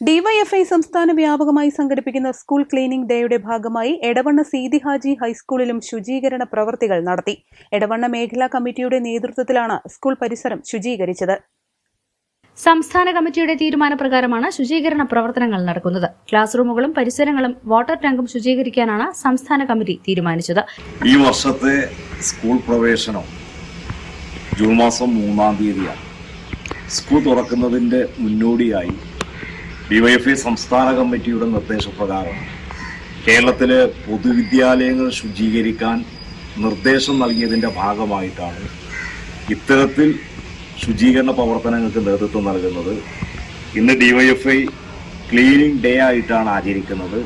DYFI സംസ്ഥാന വ്യാപകമായി സംഘടിപ്പിക്കുന്ന സ്കൂൾ ക്ലീനിംഗ് ഡേയുടെ ഭാഗമായി എടവണ്ണ സീതി ഹാജി ഹൈസ്കൂളിലും ശുചീകരണ പ്രവർത്തികൾ നടത്തി. എടവണ്ണ മേഖലാ കമ്മിറ്റിയുടെ നേതൃത്വത്തിലാണ് സ്കൂൾ പരിസരം ശുചീകരിച്ചത്. സംസ്ഥാന കമ്മിറ്റിയുടെ തീരുമാനപ്രകാരമാണ് ശുചീകരണ പ്രവർത്തനങ്ങൾ നടക്കുന്നത്. ക്ലാസ് റൂമുകളും പരിസരങ്ങളും വാട്ടർ ടാങ്കും ശുചീകരിക്കാനാണ് സംസ്ഥാന കമ്മിറ്റി തീരുമാനിച്ചത്. ഈ വർഷത്തെ സ്കൂൾ പ്രവേശനം ജൂൺ മാസം മൂന്നാം തീയതിയാണ്. സ്കൂൾ തുറക്കുന്നതിന്റെ മുന്നോടിയായി ഡിവൈഎഫ്ഐ സംസ്ഥാന കമ്മിറ്റിയുടെ നിർദ്ദേശപ്രകാരം കേരളത്തിലെ പൊതുവിദ്യാലയങ്ങൾ ശുചീകരിക്കാൻ നിർദ്ദേശം നൽകിയതിന്റെ ഭാഗമായിട്ടാണ് ഇത്തരത്തിൽ ശുചീകരണ പ്രവർത്തനങ്ങൾക്ക് നേതൃത്വം നൽകുന്നത്. ഇന്ന് ഡിവൈഎഫ്ഐ ക്ലീനിങ് ഡേ ആയിട്ടാണ് ആചരിക്കുന്നത്.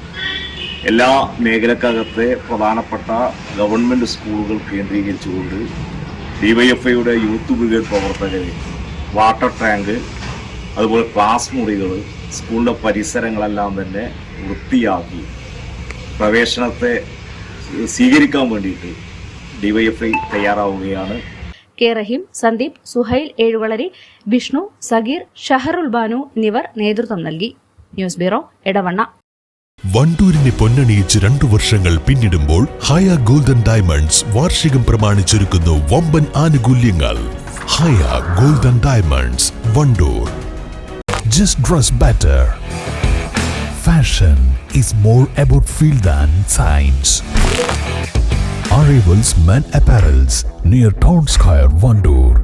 എല്ലാ മേഖലക്കകത്തെ പ്രധാനപ്പെട്ട ഗവൺമെന്റ് സ്കൂളുകൾ കേന്ദ്രീകരിച്ചുകൊണ്ട് ഡിവൈഎഫ്ഐയുടെ യൂത്ത് ബ്രിഗേഡ് പ്രവർത്തകർ വാട്ടർ ടാങ്ക് അതുപോലെ ക്ലാസ് മുറികൾ സ്കൂളിന്റെ പരിസരങ്ങളെല്ലാം തന്നെ വൃത്തിയാക്കി പ്രവേശനത്തെ സ്വീകരിക്കാൻ വേണ്ടിയിട്ട് ഡിവൈഎഫ്ഐ തയ്യാറാവുകയാണ്. കെ റഹീം സന്ദീപ് സുഹൈൽ ഏഴുവളരി വിഷ്ണു സഗീർ ഷഹറുൽ ബാനു എന്നിവർ നേതൃത്വം നൽകി. News bureau Edavanna. വണ്ടൂരിനെ പൊന്നണിയിച്ച് രണ്ടു വർഷങ്ങൾ പിന്നിടുമ്പോൾ ഹയ ഗോൾഡൻ ഡയമണ്ട്സ് വാർഷികം പ്രമാണിച്ചൊരുക്കുന്നു വമ്പൻ ആനുകൂല്യങ്ങൾ. Haya golden diamonds Wandoor. just dress better. Fashion is more about feel than science. Arrivals Men Apparels near Town Square, Vandoor.